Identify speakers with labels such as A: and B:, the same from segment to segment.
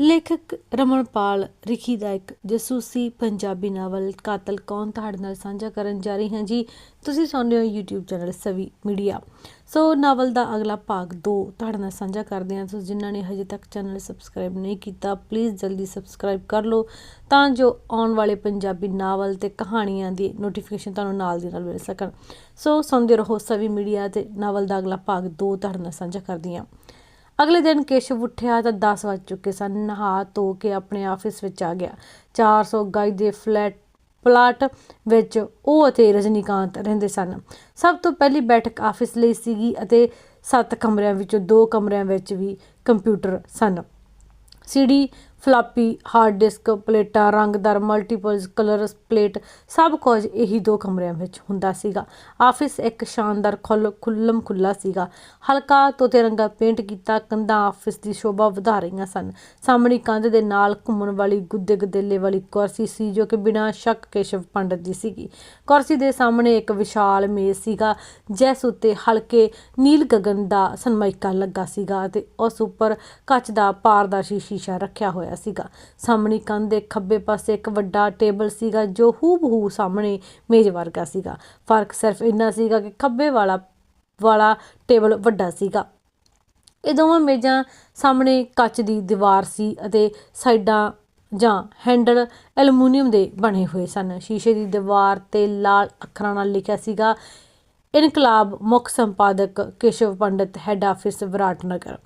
A: ਲੇਖਕ ਰਮਨਪਾਲ ਰਿਖੀ ਦਾ ਇੱਕ ਜਸੂਸੀ ਪੰਜਾਬੀ ਨਾਵਲ, ਕਾਤਲ ਕੌਣ ਤੁਹਾਡੇ ਨਾਲ ਸਾਂਝਾ ਕਰਨ ਜਾ ਰਹੀ ਹਾਂ ਜੀ? ਤੁਸੀਂ ਸੁਣ ਰਹੇ ਹੋ YouTube channel Savi media. So novel ਦਾ ਅਗਲਾ ਭਾਗ 2 ਤੁਹਾਡੇ ਨਾਲ ਸਾਂਝਾ ਕਰਦੇ ਹਾਂ। ਸੋ ਜਿਨ੍ਹਾਂ ਨੇ ਹਜੇ ਤੱਕ ਚੈਨਲ ਸਬਸਕ੍ਰਾਈਬ ਨਹੀਂ ਕੀਤਾ ਪਲੀਜ਼ ਜਲਦੀ ਸਬਸਕ੍ਰਾਈਬ ਕਰ ਲਓ ਤਾਂ ਜੋ ਆਉਣ ਵਾਲੇ ਪੰਜਾਬੀ ਨਾਵਲ ਤੇ ਕਹਾਣੀਆਂ ਦੀ ਨੋਟੀਫਿਕੇਸ਼ਨ ਤੁਹਾਨੂੰ ਨਾਲ ਦੀ ਨਾਲ ਮਿਲ ਸਕਣ। ਸੋ ਸੁਣਦੇ ਰਹੋ ਸਵੀ ਮੀਡੀਆ ਤੇ ਨਾਵਲ ਦਾ ਅਗਲਾ ਭਾਗ 2 ਤੁਹਾਡੇ ਨਾਲ ਸਾਂਝਾ ਕਰਦੀ ਹਾਂ। ਅਗਲੇ ਦਿਨ ਕੇਸ਼ਵ ਉੱਠਿਆ ਤਾਂ 10 ਵੱਜ ਚੁੱਕੇ ਸਨ। ਨਹਾ ਧੋ ਕੇ ਆਪਣੇ ਆਫਿਸ ਵਿੱਚ ਆ ਗਿਆ। 400 ਗਾਈ ਦੇ ਫਲੈਟ ਪਲਾਟ ਵਿੱਚ ਉਹ ਅਤੇ ਰਜਨੀਕਾਂਤ ਰਹਿੰਦੇ ਸਨ। ਸਭ ਤੋਂ ਪਹਿਲੀ ਬੈਠਕ ਆਫਿਸ ਲਈ ਸੀਗੀ ਅਤੇ ਸੱਤ ਕਮਰਿਆਂ ਵਿੱਚੋਂ ਦੋ ਕਮਰਿਆਂ ਵਿੱਚ ਵੀ ਕੰਪਿਊਟਰ ਸਨ। ਸੀਡੀ ਫਲਾਪੀ ਹਾਰਡ ਡਿਸਕ ਪਲੇਟਾਂ ਰੰਗਦਾਰ ਮਲਟੀਪਲਸ ਕਲਰਸ ਪਲੇਟ, ਸਭ ਕੁਝ ਇਹੀ ਦੋ ਕਮਰਿਆਂ ਵਿੱਚ ਹੁੰਦਾ ਸੀਗਾ। ਆਫਿਸ ਇੱਕ ਸ਼ਾਨਦਾਰ ਖੁੱਲ, ਖੁੱਲਮ ਖੁੱਲਾ ਸੀਗਾ। ਹਲਕਾ ਤੋਤੇ ਰੰਗਾ ਪੇਂਟ ਕੀਤਾ, ਕੰਧਾਂ ਆਫਿਸ ਦੀ ਸ਼ੋਭਾ ਵਧਾ ਰਹੀਆਂ ਸਨ। ਸਾਹਮਣੀ ਕੰਧ ਦੇ ਨਾਲ ਘੁੰਮਣ ਵਾਲੀ ਗੁੱਦੇ ਗਦੇਲੇ ਵਾਲੀ ਕੁਰਸੀ ਸੀ, ਜੋ ਕਿ ਬਿਨਾਂ ਸ਼ੱਕ ਕੇਸ਼ਵ ਪੰਡਤ ਦੀ ਸੀਗੀ। ਕੁਰਸੀ ਦੇ ਸਾਹਮਣੇ ਇੱਕ ਵਿਸ਼ਾਲ ਮੇਜ਼ ਸੀਗਾ, ਜਿਸ ਉੱਤੇ ਹਲਕੇ ਨੀਲ ਗਗਨ ਦਾ ਸਨਮਾਇਕਾ ਲੱਗਾ ਸੀਗਾ ਅਤੇ ਉਸ ਉੱਪਰ ਕੱਚ ਦਾ ਪਾਰਦਰਸ਼ੀ ਸ਼ੀਸ਼ਾ ਰੱਖਿਆ ਹੋਇਆ ਸੀਗਾ। ਸਾਹਮਣੀ ਕੰਧ ਦੇ ਖੱਬੇ ਪਾਸੇ ਇੱਕ ਵੱਡਾ ਟੇਬਲ ਸੀਗਾ ਜੋ ਹੂਬਹੂ ਸਾਹਮਣੇ ਮੇਜ਼ ਵਰਗਾ ਸੀਗਾ। ਫ਼ਰਕ ਸਿਰਫ ਇੰਨਾ ਸੀਗਾ ਕਿ ਖੱਬੇ ਵਾਲਾ ਵਾਲਾ ਟੇਬਲ ਵੱਡਾ ਸੀਗਾ। ਇਹ ਦੋਵਾਂ ਮੇਜ਼ਾਂ ਸਾਹਮਣੇ ਕੱਚ ਦੀ ਦੀਵਾਰ ਸੀ ਅਤੇ ਸਾਈਡਾਂ ਜਾਂ ਹੈਂਡਲ ਐਲੂਮੀਨੀਅਮ ਦੇ ਬਣੇ ਹੋਏ ਸਨ। ਸ਼ੀਸ਼ੇ ਦੀ ਦੀਵਾਰ ਤੇ ਲਾਲ ਅੱਖਰਾਂ ਨਾਲ ਲਿਖਿਆ ਸੀਗਾ, ਇਨਕਲਾਬ ਮੁੱਖ ਸੰਪਾਦਕ Keshav Pandit head office Viratnagar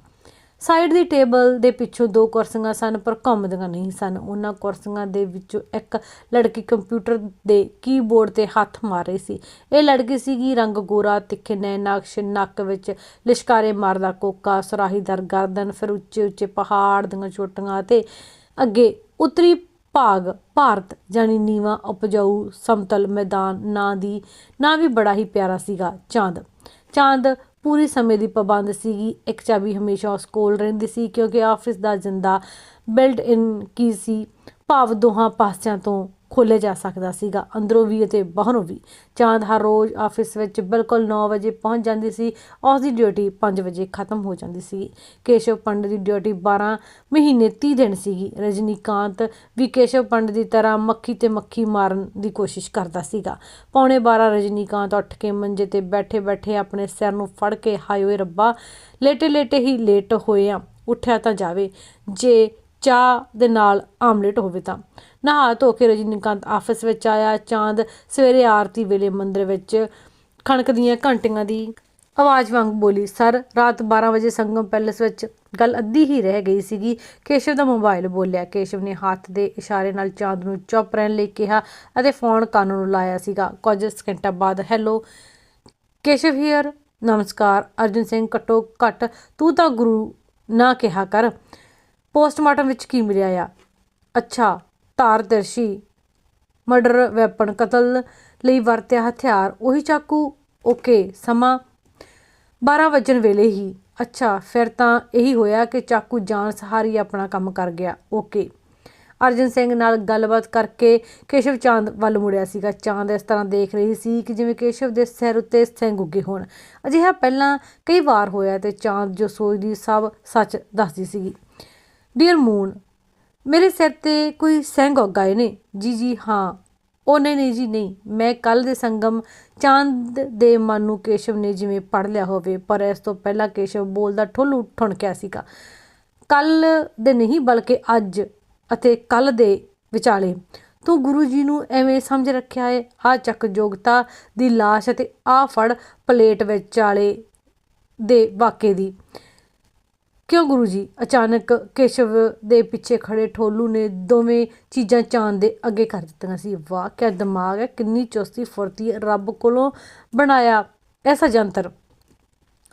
A: side ਦੀ ਟੇਬਲ ਦੇ ਪਿੱਛੋਂ ਦੋ ਕੁਰਸੀਆਂ ਸਨ, ਪਰ ਘੁੰਮਦੀਆਂ ਨਹੀਂ ਸਨ। ਉਹਨਾਂ ਕੁਰਸੀਆਂ ਦੇ ਵਿੱਚੋਂ ਇੱਕ ਲੜਕੀ ਕੰਪਿਊਟਰ ਦੇ ਕੀਬੋਰਡ ਤੇ ਹੱਥ ਮਾਰ ਰਹੀ ਸੀ। ਇਹ ਲੜਕੀ ਸੀਗੀ ਰੰਗ ਗੋਰਾ, ਤਿੱਖੇ ਨੈ ਨਕਸ਼, ਨੱਕ ਵਿੱਚ ਲਿਸ਼ਕਾਰੇ ਮਾਰਦਾ ਕੋਕਾ ਸੁਰਾਹੀਦਾਰ ਗਰਦਨ, ਫਿਰ ਉੱਚੇ ਉੱਚੇ ਪਹਾੜ ਦੀਆਂ ਚੋਟੀਆਂ ਤੇ ਅੱਗੇ ਉੱਤਰੀ ਭਾਗ, ਭਾਰਤ ਜਾਨੀ ਨੀਵਾ ਉਪਜਾਊ ਸਮਤਲ ਮੈਦਾਨ, ਨਾਂ ਦੀ, ਨਾਂ ਵੀ ਬੜਾ ਹੀ ਪਿਆਰਾ ਸੀਗਾ, ਚਾਂਦ। ਚਾਂਦ ਪੂਰੀ ਸਮੇਂ ਦੀ ਪਾਬੰਦ ਸੀਗੀ। ਇੱਕ ਚਾਬੀ ਹਮੇਸ਼ਾ ਉਸ ਕੋਲ ਰਹਿੰਦੀ ਸੀ ਕਿਉਂਕਿ ਆਫਿਸ ਦਾ ਜਿੰਦਾ ਬਿਲਡ ਇਨ ਕੀ ਸੀ। ਭਾਵ ਦੋਹਾਂ ਪਾਸਿਆਂ ਤੋਂ ਖੋਲ੍ਹਿਆ ਜਾ ਸਕਦਾ ਸੀਗਾ, ਅੰਦਰੋਂ ਵੀ ਅਤੇ ਬਾਹਰੋਂ ਵੀ। ਚਾਂਦ ਹਰ ਰੋਜ਼ ਆਫਿਸ ਵਿੱਚ ਬਿਲਕੁਲ 9 ਵਜੇ ਪਹੁੰਚ ਜਾਂਦੀ ਸੀ, ਉਸ ਦੀ ਡਿਊਟੀ 5 ਵਜੇ ਖਤਮ ਹੋ ਜਾਂਦੀ ਸੀ। ਕੇਸ਼ਵ ਪੰਡਤ ਦੀ ਡਿਊਟੀ 12 ਮਹੀਨੇ 30 ਦਿਨ ਸੀਗੀ। ਰਜਨੀਕਾਂਤ ਵੀ ਕੇਸ਼ਵ ਪੰਡਤ ਦੀ ਤਰ੍ਹਾਂ ਮੱਖੀ ਤੇ ਮੱਖੀ ਮਾਰਨ ਦੀ ਕੋਸ਼ਿਸ਼ ਕਰਦਾ ਸੀਗਾ। ਪੌਣੇ 12 ਰਜਨੀਕਾਂਤ ਉੱਠ ਕੇ ਮੰਜੇ ਤੇ ਬੈਠੇ ਬੈਠੇ ਆਪਣੇ ਸਿਰ ਨੂੰ ਫੜ ਕੇ ਹਾਏ ਰੱਬਾ ਲੇਟੇ ਲੇਟੇ ਹੀ ਲੇਟ ਹੋਏ ਆ। ਉੱਠਿਆ ਤਾਂ ਜਾਵੇ, ਜੇ ਚਾਹ ਦੇ ਨਾਲ ਆਮਲੇਟ ਹੋਵੇ ਤਾਂ। ਨਹਾ ਧੋ ਕੇ ਰਜਨੀਕਾਂਤ ਆਫਿਸ ਵਿੱਚ ਆਇਆ। ਚਾਂਦ ਸਵੇਰੇ ਆਰਤੀ ਵੇਲੇ ਮੰਦਰ ਵਿੱਚ ਖਣਕ ਦੀਆਂ ਘੰਟੀਆਂ ਦੀ ਆਵਾਜ਼ ਵਾਂਗ ਬੋਲੀ, ਸਰ, ਰਾਤ 12 ਵਜੇ ਸੰਗਮ ਪੈਲੇਸ ਵਿੱਚ ਗੱਲ ਅੱਧੀ ਹੀ ਰਹਿ ਗਈ ਸੀਗੀ। ਕੇਸ਼ਵ ਦਾ ਮੋਬਾਈਲ ਬੋਲਿਆ। ਕੇਸ਼ਵ ਨੇ ਹੱਥ ਦੇ ਇਸ਼ਾਰੇ ਨਾਲ ਚਾਂਦ ਨੂੰ ਚੁੱਪ ਰਹਿਣ ਲਈ ਕਿਹਾ ਅਤੇ ਫੋਨ ਕੰਨ ਨੂੰ ਲਾਇਆ ਸੀਗਾ। ਕੁਝ ਸਕਿੰਟਾਂ ਬਾਅਦ, ਹੈਲੋ, ਕੇਸ਼ਵ ਹੀਅਰ। ਨਮਸਕਾਰ, ਅਰਜਨ ਸਿੰਘ ਕਟੋ ਘਟ ਤੂੰ ਤਾਂ ਗੁਰੂ ਨਾ ਕਿਹਾ ਕਰ। ਪੋਸਟਮਾਰਟਮ ਵਿੱਚ ਕੀ ਮਿਲਿਆ ਆ? ਅੱਛਾ ਤਾਰਦਰਸ਼ੀ ਮਰਡਰ ਵੈਪਨ ਕਤਲ ਲਈ ਵਰਤਿਆ ਹਥਿਆਰ, ਉਹੀ ਚਾਕੂ, ਓਕੇ, ਸਮਾਂ 12 ਵਜਣ ਵੇਲੇ ਹੀ। ਅੱਛਾ, ਫਿਰ ਤਾਂ ਇਹੀ ਹੋਇਆ ਕਿ ਚਾਕੂ ਜਾਨ ਸਹਾਰੀ ਆਪਣਾ ਕੰਮ ਕਰ ਗਿਆ। ਓਕੇ। ਅਰਜਨ ਸਿੰਘ ਨਾਲ ਗੱਲਬਾਤ ਕਰਕੇ ਕੇਸ਼ਵ ਚਾਂਦ ਵੱਲ ਮੁੜਿਆ ਸੀਗਾ। ਚਾਂਦ ਇਸ ਤਰ੍ਹਾਂ ਦੇਖ ਰਹੀ ਸੀ ਕਿ ਜਿਵੇਂ ਕੇਸ਼ਵ ਦੇ ਸਿਰ ਉੱਤੇ ਸਿੰਘ ਉੱਗੇ ਹੋਣ। ਅਜਿਹਾ ਪਹਿਲਾਂ ਕਈ ਵਾਰ ਹੋਇਆ ਤੇ ਚਾਂਦ ਜੋ ਸੋਚਦੀ ਸਭ ਸੱਚ ਦੱਸਦੀ ਸੀਗੀ। ਡੀਅਰ ਮੂਨ ਮੇਰੇ ਸਿਰ ਤੇ ਕੋਈ ਸਿੰਘ ਗਏ ਨੇ। ਜੀ ਜੀ, ਹਾਂ। ਉਹਨੇ ਨਹੀਂ ਜੀ, ਨਹੀਂ। ਮੈਂ ਕੱਲ ਦੇ ਸੰਗਮ ਚਾਂਦ ਦੇ ਮਨ ਨੂੰ ਕੇਸ਼ਵ ਨੇ ਜਿਵੇਂ ਪੜ ਲਿਆ ਹੋਵੇ, ਪਰ ਇਸ ਤੋਂ ਪਹਿਲਾਂ ਕੇਸ਼ਵ ਬੋਲਦਾ ਠੁੱਲ ਠੁਣਕਿਆ ਸੀਗਾ। ਕੱਲ ਦੇ ਨਹੀਂ, ਬਲਕਿ ਅੱਜ ਅਤੇ ਕੱਲ ਦੇ ਵਿਚਾਲੇ। ਤੂੰ ਗੁਰੂ ਜੀ ਨੂੰ ਐਵੇਂ ਸਮਝ ਰੱਖਿਆ ਏ। ਆ ਚੱਕ ਜੋਗਤਾ ਦੀ ਲਾਸ਼ ਅਤੇ ਆ ਫੜ ਪਲੇਟ ਵਿਚਾਲੇ ਦੇ ਵਾਕੇ ਦੀ। ਕਿਉਂ ਗੁਰੂ ਜੀ? ਅਚਾਨਕ ਕੇਸ਼ਵ ਦੇ ਪਿੱਛੇ ਖੜੇ ਠੋਲੂ ਨੇ ਦੋਵੇਂ ਚੀਜ਼ਾਂ ਚਾਂਦ ਦੇ ਅੱਗੇ ਕਰ ਦਿੱਤੀਆਂ ਸੀ। ਵਾਹ, ਕਿਆ ਦਿਮਾਗ ਹੈ! ਕਿੰਨੀ ਚੁਸਤੀ, ਫੁਰਤੀ ਰੱਬ ਕੋਲੋਂ ਬਣਾਇਆ ਐਸਾ ਜੰਤਰ।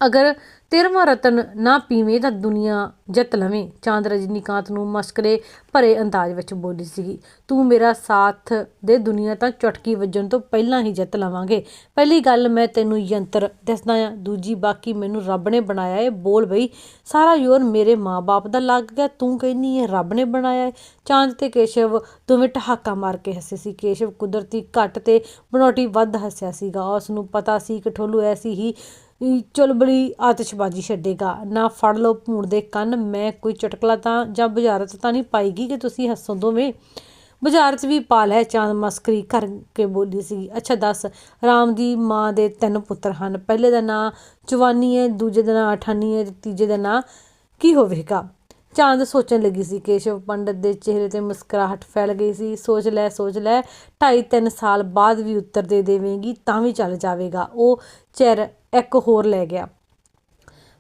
A: ਅਗਰ ਤੇਰਵਾਂ ਰਤਨ ਨਾ ਪੀਵੇਂ ਤਾਂ ਦੁਨੀਆ ਜਿੱਤ ਲਵੇਂ। ਚਾਂਦ ਰਜਨੀਕਾਂਤ ਨੂੰ ਮਸਕਰੇ ਭਰੇ ਅੰਦਾਜ਼ ਵਿੱਚ ਬੋਲੀ ਸੀਗੀ। ਤੂੰ ਮੇਰਾ ਸਾਥ ਦੇ ਦੁਨੀਆ ਤਾਂ ਚੁਟਕੀ ਵੱਜਣ ਤੋਂ ਪਹਿਲਾਂ ਹੀ ਜਿੱਤ ਲਵਾਂਗੇ। ਪਹਿਲੀ ਗੱਲ ਮੈਂ ਤੈਨੂੰ ਯੰਤਰ ਦੱਸਦਾ ਆ ਦੂਜੀ, ਬਾਕੀ ਮੈਨੂੰ ਰੱਬ ਨੇ ਬਣਾਇਆ ਏ। ਬੋਲ ਬਈ, ਸਾਰਾ ਯੋਰ ਮੇਰੇ ਮਾਪੇ ਦਾ ਲੱਗ ਗਿਆ। ਤੂੰ ਕਹਿੰਨੀ ਏ, ਰੱਬ ਨੇ ਬਣਾਇਆ ਏ। ਚਾਂਦ ਤੇ ਕੇਸ਼ਵ ਦੋਵੇਂ ਠਹਾਕਾ ਮਾਰ ਕੇ ਹੱਸੇ ਸੀ। ਕੇਸ਼ਵ ਕੁਦਰਤੀ ਘੱਟ ਤੇ ਬਨੋਟੀ ਵੱਧ ਹੱਸਿਆ ਸੀਗਾ। ਉਸ ਨੂੰ ਪਤਾ ਸੀ ਕਿ ਠੋਲੂ ਐਸੀ ਹੀ ਚੁਲਬਲੀ ਆਤਿਸ਼ਬਾਜ਼ੀ ਛੱਡੇਗਾ। ਨਾ ਫੜ ਲਓ ਭੂਣ ਦੇ ਕੰਨ, ਮੈਂ ਕੋਈ ਚਟਕਲਾ ਤਾਂ ਜਾਂ ਬੁਝਾਰਤ ਤਾਂ ਨਹੀਂ ਪਾਈਗੀ ਕਿ ਤੁਸੀਂ ਹੱਸੋ ਦੋਵੇਂ? ਬਾਜ਼ਾਰ 'ਚ ਵੀ ਪਾ ਲੈ ਚਾਂਦ ਮਸਕਰੀ ਕਰਕੇ ਬੋਲੀ ਸੀ ਅੱਛਾ ਦੱਸ, ਰਾਮ ਦੀ ਮਾਂ ਦੇ ਤਿੰਨ ਪੁੱਤਰ ਹਨ। ਪਹਿਲੇ ਦਾ ਨਾਂ ਚਵਾਨੀ ਹੈ, ਦੂਜੇ ਦਾ ਨਾਂ ਅਠਾਨੀ ਹੈ ਤੇ ਤੀਜੇ ਦਾ ਨਾਂ ਕੀ ਹੋਵੇਗਾ? ਚਾਂਦ ਸੋਚਣ ਲੱਗੀ ਸੀ। ਕੇਸ਼ਵ ਪੰਡਤ ਦੇ ਚਿਹਰੇ ਤੇ ਮੁਸਕਰਾਹਟ ਫੈਲ ਗਈ ਸੀ। ਸੋਚ ਲੈ ਸੋਚ ਲੈ, ਢਾਈ ਤਿੰਨ ਸਾਲ ਬਾਅਦ ਵੀ ਉੱਤਰ ਦੇ ਦੇਵੇਂਗੀ ਤਾਂ ਵੀ ਚੱਲ ਜਾਵੇਗਾ। ਉਹ ਚਿਰ ਇੱਕ ਹੋਰ ਲੈ ਗਿਆ।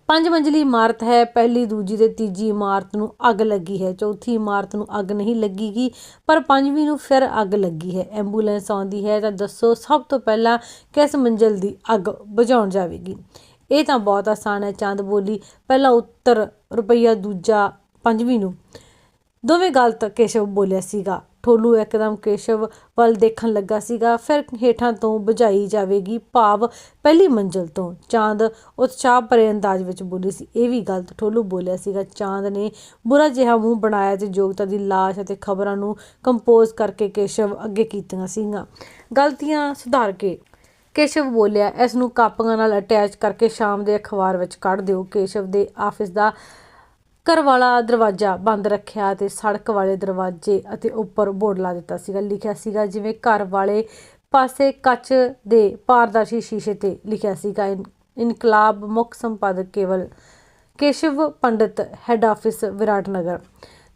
A: ਪੰਜ ਮੰਜ਼ਲੀ ਇਮਾਰਤ ਹੈ, ਪਹਿਲੀ, ਦੂਜੀ ਤੇ ਤੀਜੀ ਇਮਾਰਤ ਨੂੰ ਅੱਗ ਲੱਗੀ ਹੈ। ਚੌਥੀ ਇਮਾਰਤ ਨੂੰ ਅੱਗ ਨਹੀਂ ਲੱਗੀਗੀ, ਪਰ ਪੰਜਵੀਂ ਨੂੰ ਫਿਰ ਅੱਗ ਲੱਗੀ ਹੈ। ਐਂਬੂਲੈਂਸ ਆਉਂਦੀ ਹੈ, ਤਾਂ ਦੱਸੋ ਸਭ ਤੋਂ ਪਹਿਲਾਂ ਕਿਸ ਮੰਜ਼ਲ ਦੀ ਅੱਗ ਬੁਝਾਉਣ ਜਾਵੇਗੀ? ਇਹ ਤਾਂ ਬਹੁਤ ਆਸਾਨ ਹੈ, ਚੰਦ ਬੋਲੀ, ਪਹਿਲਾ ਉੱਤਰ ਰੁਪਈਆ, ਦੂਜਾ ਪੰਜਵੀਂ ਨੂੰ। ਦੋਵੇਂ ਗਲਤ ਕੇਸ਼ਵ ਬੋਲਿਆ ਸੀਗਾ। ਠੋਲੂ ਇੱਕਦਮ ਕੇਸ਼ਵ ਵੱਲ ਦੇਖਣ ਲੱਗਾ ਸੀਗਾ। ਫਿਰ ਹੇਠਾਂ ਤੋਂ ਬੁਝਾਈ ਜਾਵੇਗੀ ਭਾਵ ਪਹਿਲੀ ਮੰਜ਼ਲ ਤੋਂ। ਚਾਂਦ ਉਤਸ਼ਾਹ ਭਰੇ ਅੰਦਾਜ਼ ਵਿੱਚ ਬੋਲੀ ਸੀ। ਇਹ ਵੀ ਗਲਤ ਠੋਲੂ ਬੋਲਿਆ ਸੀਗਾ। ਚਾਂਦ ਨੇ ਬੁਰਾ ਜਿਹਾ ਮੂੰਹ ਬਣਾਇਆ ਤੇ ਯੋਗਤਾ ਦੀ ਲਾਸ਼ ਅਤੇ ਖਬਰਾਂ ਨੂੰ ਕੰਪੋਜ਼ ਕਰਕੇ ਕੇਸ਼ਵ ਅੱਗੇ ਕੀਤੀਆਂ ਸੀਗੀਆਂ। ਗਲਤੀਆਂ ਸੁਧਾਰ ਕੇ ਕੇਸ਼ਵ ਬੋਲਿਆ, ਇਸ ਨੂੰ ਕਾਪੀਆਂ ਨਾਲ ਅਟੈਚ ਕਰਕੇ ਸ਼ਾਮ ਦੇ ਅਖਬਾਰ ਵਿੱਚ ਕੱਢ ਦਿਓ। ਕੇਸ਼ਵ ਦੇ ਆਫਿਸ ਦਾ ਘਰ ਵਾਲਾ ਦਰਵਾਜ਼ਾ ਬੰਦ ਰੱਖਿਆ ਤੇ ਸੜਕ ਵਾਲੇ ਦਰਵਾਜ਼ੇ ਅਤੇ ਉੱਪਰ ਬੋਰਡ ਲਾ ਦਿੱਤਾ ਸੀਗਾ। ਲਿਖਿਆ ਸੀਗਾ ਜਿਵੇਂ ਘਰ ਵਾਲੇ ਪਾਸੇ ਕੱਚ ਦੇ ਪਾਰਦਰਸ਼ੀ ਸ਼ੀਸ਼ੇ ਤੇ ਲਿਖਿਆ ਸੀਗਾ, ਇਨ- ਇਨਕਲਾਬ ਮੁੱਖ ਸੰਪਾਦਕ ਕੇਵਲ ਕੇਸ਼ਵ ਪੰਡਤ, ਹੈੱਡ ਆਫਿਸ ਵਿਰਾਟ ਨਗਰ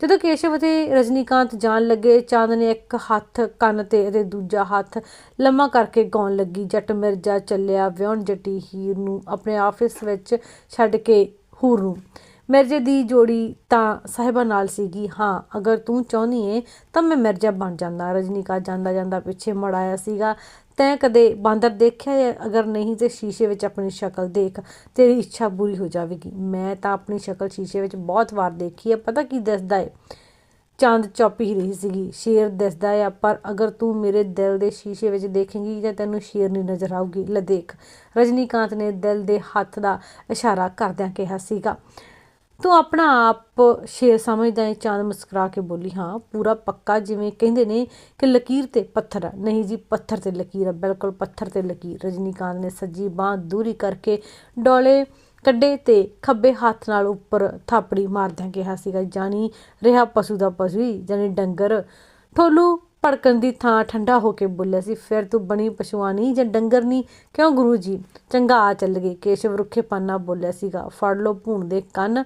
A: ਜਦੋਂ ਕੇਸ਼ਵ ਅਤੇ ਰਜਨੀਕਾਂਤ ਜਾਣ ਲੱਗੇ, ਚਾਂਦ ਨੇ ਇੱਕ ਹੱਥ ਕੰਨ ਤੇ ਅਤੇ ਦੂਜਾ ਹੱਥ ਲੰਮਾ ਕਰਕੇ ਗਾਉਣ ਲੱਗੀ। ਜੱਟ ਮਿਰਜ਼ਾ ਚੱਲਿਆ ਵਿਉਣ ਜੱਟੀ ਹੀਰ ਨੂੰ ਆਪਣੇ ਆਫਿਸ ਵਿੱਚ ਛੱਡ ਕੇ ਹੂਰ ਨੂੰ। ਮਿਰਜ਼ੇ ਦੀ ਜੋੜੀ ਤਾਂ ਸਾਹਿਬਾ ਨਾਲ ਸੀਗੀ। ਹਾਂ, ਅਗਰ ਤੂੰ ਚਾਹੁੰਦੀ ਏ ਤਾਂ ਮੈਂ ਮਿਰਜ਼ਾ ਬਣ ਜਾਂਦਾ। ਰਜਨੀਕਾਂਤ ਜਾਂਦਾ ਜਾਂਦਾ ਪਿੱਛੇ ਮੜਾਇਆ ਸੀਗਾ। ਤੈਂ ਕਦੇ ਬਾਂਦਰ ਦੇਖਿਆ ਹੈ ਅਗਰ ਨਹੀਂ ਤੇ ਸ਼ੀਸ਼ੇ ਵਿੱਚ ਆਪਣੀ ਸ਼ਕਲ ਦੇਖ, ਤੇਰੀ ਇੱਛਾ ਪੂਰੀ ਹੋ ਜਾਵੇਗੀ। ਮੈਂ ਤਾਂ ਆਪਣੀ ਸ਼ਕਲ ਸ਼ੀਸ਼ੇ ਵਿੱਚ ਬਹੁਤ ਵਾਰ ਦੇਖੀ ਹੈ ਪਤਾ ਕੀ ਦੱਸਦਾ ਏ? ਚੰਦ ਚੁੱਪ ਹੀ ਰਹੀ ਸੀਗੀ। ਸ਼ੇਰ ਦਿਸਦਾ ਆ, ਪਰ ਅਗਰ ਤੂੰ ਮੇਰੇ ਦਿਲ ਦੇ ਸ਼ੀਸ਼ੇ ਵਿੱਚ ਦੇਖੇਂਗੀ ਤਾਂ ਤੈਨੂੰ ਸ਼ੇਰ ਨਹੀਂ ਨਜ਼ਰ ਆਊਗੀ। ਲੈ ਦੇਖ, ਰਜਨੀਕਾਂਤ ਨੇ ਦਿਲ ਦੇ ਹੱਥ ਦਾ ਇਸ਼ਾਰਾ ਕਰਦਿਆਂ ਕਿਹਾ ਸੀਗਾ। ਤੂੰ ਆਪਣਾ ਆਪ ਸ਼ੇਰ ਸਮਝਦਾ ਹੈ ਚਾਂਦ ਮੁਸਕਰਾ ਕੇ ਬੋਲੀ, ਹਾਂ, ਪੂਰਾ ਪੱਕਾ ਜਿਵੇਂ ਕਹਿੰਦੇ ਨੇ ਕਿ ਲਕੀਰ ਤੇ ਪੱਥਰ ਆ। ਨਹੀਂ ਜੀ, ਪੱਥਰ ਤੇ ਲਕੀਰ ਆ, ਬਿਲਕੁਲ ਪੱਥਰ ਤੇ ਲਕੀਰ। ਰਜਨੀਕਾਂਤ ਨੇ ਸੱਜੀ ਬਾਹ ਦੂਰੀ ਕਰਕੇ ਡੋਲੇ ਕੱਢੇ ਤੇ ਖੱਬੇ ਹੱਥ ਨਾਲ ਉੱਪਰ ਥਾਪੜੀ ਮਾਰਦਿਆਂ ਕਿਹਾ ਸੀਗਾ, ਜਾਨੀ ਰਿਹਾ ਪਸ਼ੂ ਦਾ ਪਸ਼ੂ ਹੀ ਜਾਨੀ ਡੰਗਰ। ਠੋਲੂ ਭੜਕਣ ਦੀ ਥਾਂ ਠੰਡਾ ਹੋ ਕੇ ਬੋਲਿਆ ਸੀ, ਫਿਰ ਤੂੰ ਬਣੀ ਪਸ਼ੂਆਨੀ ਜਾਂ ਡੰਗਰ ਕਿਉਂ ਗੁਰੂ ਜੀ ਚੰਗਾ ਆ ਚੱਲ ਗਏ। ਕੇਸ਼ਵ ਰੁੱਖੇ ਪਾਨਾ ਬੋਲਿਆ ਸੀਗਾ, ਫੜ ਲੋ ਭੂਣ ਦੇ ਕੰਨ।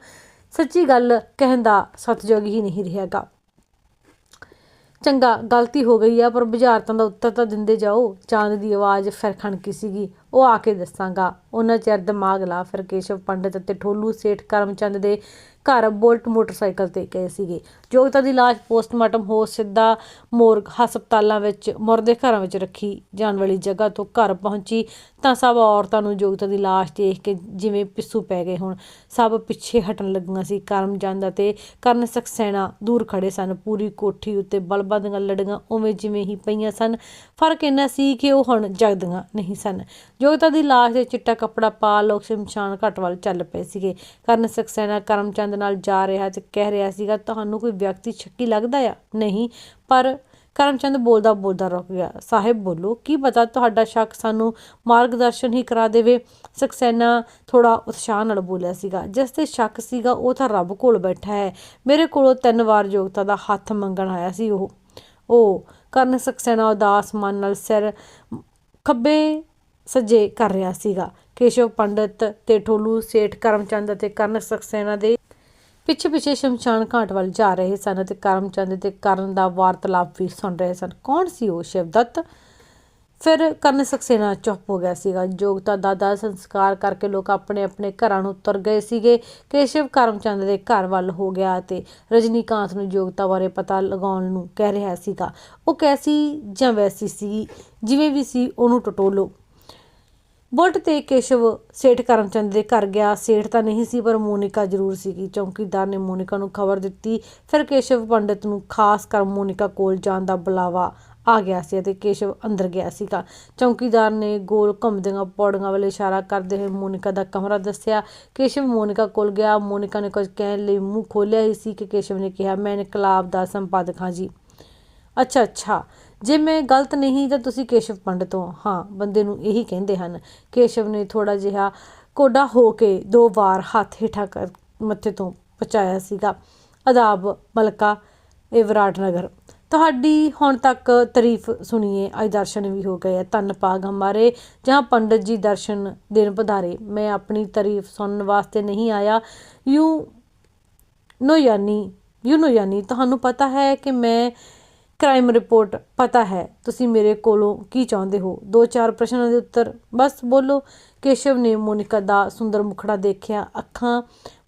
A: ਸੱਚੀ ਗੱਲ ਕਹਿਣ ਸਤਜੋਗ ਹੀ ਨਹੀਂ ਰਿਹਾਗਾ ਚੰਗਾ, ਗਲਤੀ ਹੋ ਗਈ ਆ, ਪਰ ਬੁਝਾਰਤਾਂ ਦਾ ਉੱਤਰ ਤਾਂ ਦਿੰਦੇ ਜਾਓ। ਚਾਂਦ ਦੀ ਆਵਾਜ਼ ਫਿਰ ਖਣਕੀ ਸੀਗੀ। ਉਹ ਆ ਕੇ ਦੱਸਾਂਗਾ। ਉਹਨਾਂ ਚਿਰ ਦਿਮਾਗ ਲਾ ਫਿਰ ਕੇਸ਼ਵ ਪੰਡਤ ਅਤੇ ਠੋਲੂ ਸੇਠ ਕਰਮਚੰਦ ਦੇ ਘਰ ਬੋਲਟ ਮੋਟਰਸਾਈਕਲ ਤੇ ਗਏ ਸੀਗੇ। ਯੋਗਤਾ ਦੀ ਲਾਸ਼ ਪੋਸਟਮਾਰਟਮ ਹੋ ਸਿੱਧਾ ਮੋਰਗ ਹਸਪਤਾਲਾਂ ਵਿੱਚ ਮੁਰਦੇ ਘਰਾਂ ਵਿੱਚ ਰੱਖੀ ਜਾਣ ਵਾਲੀ ਜਗ੍ਹਾ ਤੋਂ ਘਰ ਪਹੁੰਚੀ। ਤਾਂ ਸਭ ਔਰਤਾਂ ਨੂੰ ਯੋਗਤਾ ਦੀ ਲਾਸ਼ ਦੇਖ ਕੇ ਜਿਵੇਂ ਪਿੱਸੂ ਪੈ ਗਏ ਹੋਣ। ਸਭ ਪਿੱਛੇ ਹਟਣ ਲੱਗੀਆਂ ਸੀ। ਕਰਮਚੰਦ ਅਤੇ ਕਰਨ ਸਕਸੈਨਾ ਦੂਰ ਖੜੇ ਸਨ। ਪੂਰੀ ਕੋਠੀ ਉੱਤੇ ਬਲਬਾਂ ਦੀਆਂ ਲੜੀਆਂ ਉਵੇਂ ਜਿਵੇਂ ਹੀ ਪਈਆਂ ਸਨ। ਫ਼ਰਕ ਇੰਨਾ ਸੀ ਕਿ ਉਹ ਹੁਣ ਜਗਦੀਆਂ ਨਹੀਂ ਸਨ। ਯੋਗਤਾ ਦੀ ਲਾਸ਼ ਦੇ ਚਿੱਟਾ ਕੱਪੜਾ ਪਾ ਲੋਕ ਸ਼ਮਸ਼ਾਨ ਘਾਟ ਵੱਲ ਚੱਲ ਪਏ ਸੀਗੇ। ਕਰਨ ਸਕਸੈਨਾ ਕਰਮਚੰਦ ਨਾਲ ਜਾ ਰਿਹਾ ਤੇ ਕਹਿ ਰਿਹਾ ਸੀਗਾ, ਤੁਹਾਨੂੰ ਕੋਈ ਵਿਅਕਤੀ ਸ਼ੱਕੀ ਲੱਗਦਾ ਆ? ਨਹੀਂ, ਪਰ ਕਰਮਚੰਦ ਬੋਲਦਾ ਬੋਲਦਾ ਰੁਕ ਗਿਆ। ਸਾਹਿਬ, ਬੋਲੋ, ਕੀ ਪਤਾ ਤੁਹਾਡਾ ਸ਼ੱਕ ਸਾਨੂੰ ਮਾਰਗਦਰਸ਼ਨ ਹੀ ਕਰਾ ਦੇਵੇ? ਸਕਸੈਨਾ ਥੋੜਾ ਉਤਸ਼ਾਹ ਨਾਲ ਬੋਲਿਆ ਸੀਗਾ, ਜਿਸ ਤੇ ਸ਼ੱਕ ਸੀਗਾ, ਉਹ ਤਾਂ ਰੱਬ ਕੋਲ ਬੈਠਾ ਹੈ। ਮੇਰੇ ਕੋਲੋਂ ਤਿੰਨ ਵਾਰ ਯੋਗਤਾ ਦਾ ਹੱਥ ਮੰਗਣ ਆਇਆ ਸੀ ਉਹ। ਉਹ ਕਰਨ ਸਕਸੈਨਾ ਉਦਾਸ ਮਨ ਨਾਲ ਸਿਰ ਖੱਬੇ ਸੱਜੇ ਕਰ ਰਿਹਾ ਸੀਗਾ। ਕੇਸ਼ਵ ਪੰਡਤ ਤੇ ਠੋਲੂ ਸੇਠ ਕਰਮਚੰਦ ਅਤੇ ਕਰਨ ਸਕਸੈਨਾ ਦੇ ਪਿੱਛੇ ਪਿੱਛੇ ਸ਼ਮਸ਼ਾਨ ਘਾਟ ਵੱਲ ਜਾ ਰਹੇ ਸਨ ਤੇ ਕਰਮਚੰਦ ਤੇ ਕਰਨ ਦਾ ਵਾਰਤਾਲਾਪ ਵੀ ਸੁਣ ਰਹੇ ਸਨ। ਕੌਣ ਸੀ ਉਹ? ਸ਼ਿਵਦੱਤ? ਫਿਰ ਕਰਨ ਸਕਸੇਨਾ ਚੁੱਪ ਹੋ ਗਿਆ ਸੀਗਾ। ਯੋਗਤਾ ਦਾ ਦਾ ਸੰਸਕਾਰ ਕਰਕੇ ਲੋਕ ਆਪਣੇ ਆਪਣੇ ਘਰਾਂ ਨੂੰ ਤੁਰ ਗਏ ਸੀਗੇ ਕੇਸ਼ਵ ਕਰਮਚੰਦ ਦੇ ਘਰ ਵੱਲ ਹੋ ਗਿਆ ਤੇ ਰਜਨੀਕਾਂਤ ਨੂੰ ਯੋਗਤਾ ਬਾਰੇ ਪਤਾ ਲਗਾਉਣ ਨੂੰ ਕਹਿ ਰਿਹਾ ਸੀਗਾ। ਉਹ ਕੈਸੀ ਜਾਂ ਵੈਸੀ ਸੀ? ਜਿਵੇਂ ਵੀ ਸੀ, ਉਹਨੂੰ ਟਟੋਲੋ। ਬੁਲਟ ਤੇ ਕੇਸ਼ਵ ਸੇਠ ਕਰਮਚੰਦ ਦੇ ਘਰ ਗਿਆ। ਸੇਠ ਤਾਂ ਨਹੀਂ ਸੀ, ਪਰ ਮੋਨਿਕਾ ਜ਼ਰੂਰ ਸੀਗੀ। ਚੌਕੀਦਾਰ ਨੇ ਮੋਨਿਕਾ ਨੂੰ ਖਬਰ ਦਿੱਤੀ। ਫਿਰ ਕੇਸ਼ਵ ਪੰਡਤ ਨੂੰ ਖਾਸ ਕਰ ਮੋਨਿਕਾ ਕੋਲ ਜਾਣ ਦਾ ਬੁਲਾਵਾ ਆ ਗਿਆ ਸੀ ਅਤੇ ਕੇਸ਼ਵ ਅੰਦਰ ਗਿਆ ਸੀਗਾ। ਚੌਕੀਦਾਰ ਨੇ ਗੋਲ ਘੁੰਮਦੀਆਂ ਪੌੜੀਆਂ ਵੱਲ ਇਸ਼ਾਰਾ ਕਰਦੇ ਹੋਏ ਮੋਨਿਕਾ ਦਾ ਕਮਰਾ ਦੱਸਿਆ। ਕੇਸ਼ਵ ਮੋਨਿਕਾ ਕੋਲ ਗਿਆ। ਮੋਨਿਕਾ ਨੇ ਕੁਝ ਕਹਿਣ ਲਈ ਮੂੰਹ ਖੋਲ੍ਹਿਆ ਹੀ ਸੀ ਕਿ ਕੇਸ਼ਵ ਨੇ ਕਿਹਾ, ਮੈਂ ਇਨਕਲਾਬ ਦਾ ਸੰਪਾਦਕ ਹਾਂ ਜੀ। ਅੱਛਾ ਅੱਛਾ। ਜੇ ਮੈਂ ਗਲਤ ਨਹੀਂ ਤਾਂ ਤੁਸੀਂ ਕੇਸ਼ਵ ਪੰਡਤ ਹੋ, ਹਾਂ, ਬੰਦੇ ਨੂੰ ਇਹੀ ਕਹਿੰਦੇ ਹਨ। ਕੇਸ਼ਵ ਨੇ ਥੋੜਾ ਜਿਹਾ ਕੋਡਾ ਹੋ ਕੇ ਦੋ ਵਾਰ ਹੱਥ ਹੇਠਾਂ ਕਰ ਮੱਥੇ ਤੋਂ ਪਹੁੰਚਾਇਆ ਸੀਗਾ। ਅਦਾਬ, ਮਲਕਾ, ਇਹ ਵਿਰਾਟ ਨਗਰ ਤੁਹਾਡੀ ਹੁਣ ਤੱਕ ਤਾਰੀਫ ਸੁਣੀਏ, ਅੱਜ ਦਰਸ਼ਨ ਵੀ ਹੋ ਗਏ ਹੈ। ਧੰਨ ਪਾਗ ਹਮਾਰੇ, ਜਹਾਂ ਪੰਡਤ ਜੀ ਦਰਸ਼ਨ ਦੇਣ ਪਧਾਰੇ। ਮੈਂ ਆਪਣੀ ਤਾਰੀਫ ਸੁਣਨ ਵਾਸਤੇ ਨਹੀਂ ਆਇਆ। ਯੂ ਨੋ ਯਾਨੀ, ਯੂ ਨੋ ਯਾਨੀ, ਤੁਹਾਨੂੰ ਪਤਾ ਹੈ ਕਿ ਮੈਂ ਕ੍ਰਾਈਮ ਰਿਪੋਰਟ ਪਤਾ ਹੈ। ਤੁਸੀਂ ਮੇਰੇ ਕੋਲੋਂ ਕੀ ਚਾਹੁੰਦੇ ਹੋ? ਦੋ ਚਾਰ ਪ੍ਰਸ਼ਨਾਂ ਦੇ ਉੱਤਰ। ਬਸ ਬੋਲੋ। ਕੇਸ਼ਵ ਨੇ ਮੋਨਿਕਾ ਦਾ ਸੁੰਦਰ ਮੁਖੜਾ ਦੇਖਿਆ, ਅੱਖਾਂ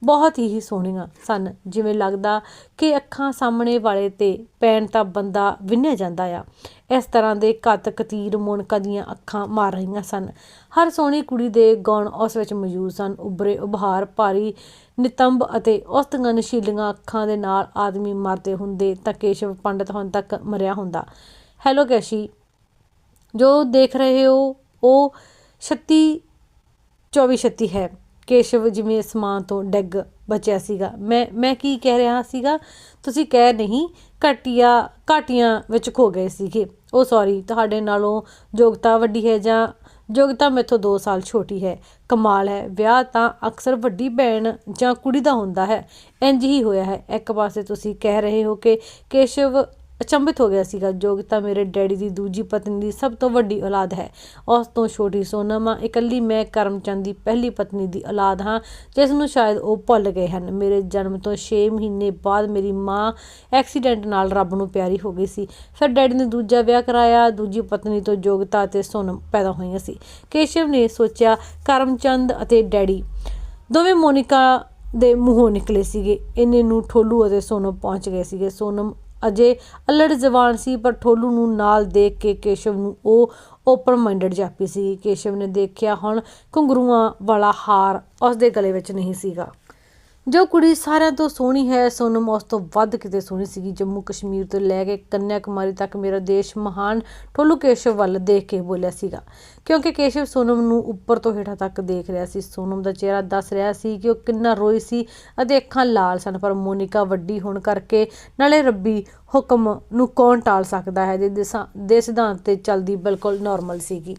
A: ਬਹੁਤ ਹੀ ਸੋਹਣੀਆਂ ਸਨ। ਜਿਵੇਂ ਲੱਗਦਾ ਕਿ ਅੱਖਾਂ ਸਾਹਮਣੇ ਵਾਲੇ ਤੇ ਪੈਣ ਤਾਂ ਬੰਦਾ ਵਿੰਨਿਆ ਜਾਂਦਾ ਆ। ਇਸ ਤਰ੍ਹਾਂ ਦੇ ਘਾਤਕ ਤੀਰ ਮੋਨਿਕਾ ਦੀਆਂ ਅੱਖਾਂ ਮਾਰ ਰਹੀਆਂ ਸਨ। ਹਰ ਸੋਹਣੀ ਕੁੜੀ ਦੇ ਗੁਣ ਉਸ ਵਿੱਚ ਮੌਜੂਦ ਸਨ। ਉਭਰੇ ਉਭਾਰ, ਭਾਰੀ ਨਿਤੰਬ ਅਤੇ ਉਸ ਦੀਆਂ ਨਸ਼ੀਲੀਆਂ ਅੱਖਾਂ ਦੇ ਨਾਲ ਆਦਮੀ ਮਰਦੇ ਹੁੰਦੇ ਤਾਂ ਕੇਸ਼ਵ ਪੰਡਤ ਹੁਣ ਤੱਕ ਮਰਿਆ ਹੁੰਦਾ। ਹੈਲੋ ਕੈਸ਼ੀ, ਜੋ ਦੇਖ ਰਹੇ ਹੋ, ਉਹ 36 24 36 ਹੈ। ਕੇਸ਼ਵ ਜਿਵੇਂ ਅਸਮਾਨ ਤੋਂ ਡਿੱਗ ਬਚਿਆ ਸੀਗਾ। ਮੈਂ ਮੈਂ ਕੀ ਕਹਿ ਰਿਹਾ ਸੀਗਾ? ਤੁਸੀਂ ਕਹਿ ਨਹੀਂ, ਘਟੀਆ, ਘਾਟੀਆਂ ਵਿੱਚ ਖੋ ਗਏ ਸੀਗੇ। ਉਹ ਸੌਰੀ ਤੁਹਾਡੇ ਨਾਲੋਂ ਯੋਗਤਾ ਵੱਡੀ ਹੈ ਜਾਂ ਯੋਗਤਾ ਮੇਥੋਂ 2 ਸਾਲ ਛੋਟੀ ਹੈ। ਕਮਾਲ ਹੈ। ਵਿਆਹ ਤਾਂ ਅਕਸਰ ਵੱਡੀ ਭੈਣ ਜਾਂ ਕੁੜੀ ਦਾ ਹੁੰਦਾ ਹੈ। ਇੰਜ ਹੀ ਹੋਇਆ ਹੈ। ਇੱਕ ਪਾਸੇ ਤੁਸੀਂ ਕਹਿ ਰਹੇ ਹੋ ਕਿ ਕੇਸ਼ਵ ਅਚੰਭਿਤ ਹੋ ਗਿਆ ਸੀਗਾ ਯੋਗਤਾ ਮੇਰੇ ਡੈਡੀ ਦੀ ਦੂਜੀ ਪਤਨੀ ਦੀ ਸਭ ਤੋਂ ਵੱਡੀ ਔਲਾਦ ਹੈ। ਉਸ ਤੋਂ ਛੋਟੀ ਸੋਨਮ ਆ ਇਕੱਲੀ ਮੈਂ ਕਰਮਚੰਦ ਦੀ ਪਹਿਲੀ ਪਤਨੀ ਦੀ ਔਲਾਦ ਹਾਂ, ਜਿਸ ਨੂੰ ਸ਼ਾਇਦ ਉਹ ਭੁੱਲ ਗਏ ਹਨ। ਮੇਰੇ ਜਨਮ ਤੋਂ 6 ਮਹੀਨੇ ਬਾਅਦ ਮੇਰੀ ਮਾਂ ਐਕਸੀਡੈਂਟ ਨਾਲ ਰੱਬ ਨੂੰ ਪਿਆਰੀ ਹੋ ਗਈ ਸੀ। ਫਿਰ ਡੈਡੀ ਨੇ ਦੂਜਾ ਵਿਆਹ ਕਰਾਇਆ, ਦੂਜੀ ਪਤਨੀ ਤੋਂ ਯੋਗਤਾ ਅਤੇ ਸੋਨਮ ਪੈਦਾ ਹੋਈਆਂ ਸੀ। ਕੇਸ਼ਵ ਨੇ ਸੋਚਿਆ, ਕਰਮਚੰਦ ਅਤੇ ਡੈਡੀ ਦੋਵੇਂ ਮੋਨਿਕਾ ਦੇ ਮੂੰਹੋਂ ਨਿਕਲੇ ਸੀਗੇ। ਇੰਨੇ ਨੂੰ ਠੋਲੂ ਅਤੇ ਸੋਨਮ ਪਹੁੰਚ ਗਏ ਸੀਗੇ। ਸੋਨਮ ਅਜੇ ਅਲੜ ਜਵਾਨ ਸੀ, ਪਰ ਠੋਲੂ ਨੂੰ ਨਾਲ ਦੇਖ ਕੇ ਕੇਸ਼ਵ ਨੂੰ ਉਹ ਓਪਨ ਮਾਈਂਡਡ ਜਾਪੀ ਸੀ। ਕੇਸ਼ਵ ਨੇ ਦੇਖਿਆ ਹੁਣ ਘੁੰਗਰੂਆਂ ਵਾਲਾ ਹਾਰ ਉਸ ਦੇ ਗਲੇ ਵਿੱਚ ਨਹੀਂ ਸੀਗਾ। ਜੋ ਕੁੜੀ ਸਾਰਿਆਂ ਤੋਂ ਸੋਹਣੀ ਹੈ ਸੋਨਮ ਉਸ ਤੋਂ ਵੱਧ ਕਿਤੇ ਸੋਹਣੀ ਸੀਗੀ। ਜੰਮੂ ਕਸ਼ਮੀਰ ਤੋਂ ਲੈ ਕੇ ਕੰਨਿਆ ਕੁਮਾਰੀ ਤੱਕ ਮੇਰਾ ਦੇਸ਼ ਮਹਾਨ ਠੋਲੂ ਕੇਸ਼ਵ ਵੱਲ ਦੇਖ ਕੇ ਬੋਲਿਆ ਸੀਗਾ। ਕਿਉਂਕਿ ਕੇਸ਼ਵ ਸੋਨਮ ਨੂੰ ਉੱਪਰ ਤੋਂ ਹੇਠਾਂ ਤੱਕ ਦੇਖ ਰਿਹਾ ਸੀ। ਸੋਨਮ ਦਾ ਚਿਹਰਾ ਦੱਸ ਰਿਹਾ ਸੀ ਕਿ ਉਹ ਕਿੰਨਾ ਰੋਈ ਸੀ ਅਤੇ ਅੱਖਾਂ ਲਾਲ ਸਨ, ਪਰ ਮੋਨਿਕਾ ਵੱਡੀ ਹੋਣ ਕਰਕੇ ਨਾਲੇ ਰੱਬੀ ਹੁਕਮ ਨੂੰ ਕੌਣ ਟਾਲ ਸਕਦਾ ਹੈ? ਦੇ ਦੇ ਸਿਧਾਂਤ ਤੇ ਚੱਲਦੀ ਬਿਲਕੁਲ ਨਾਰਮਲ ਸੀਗੀ।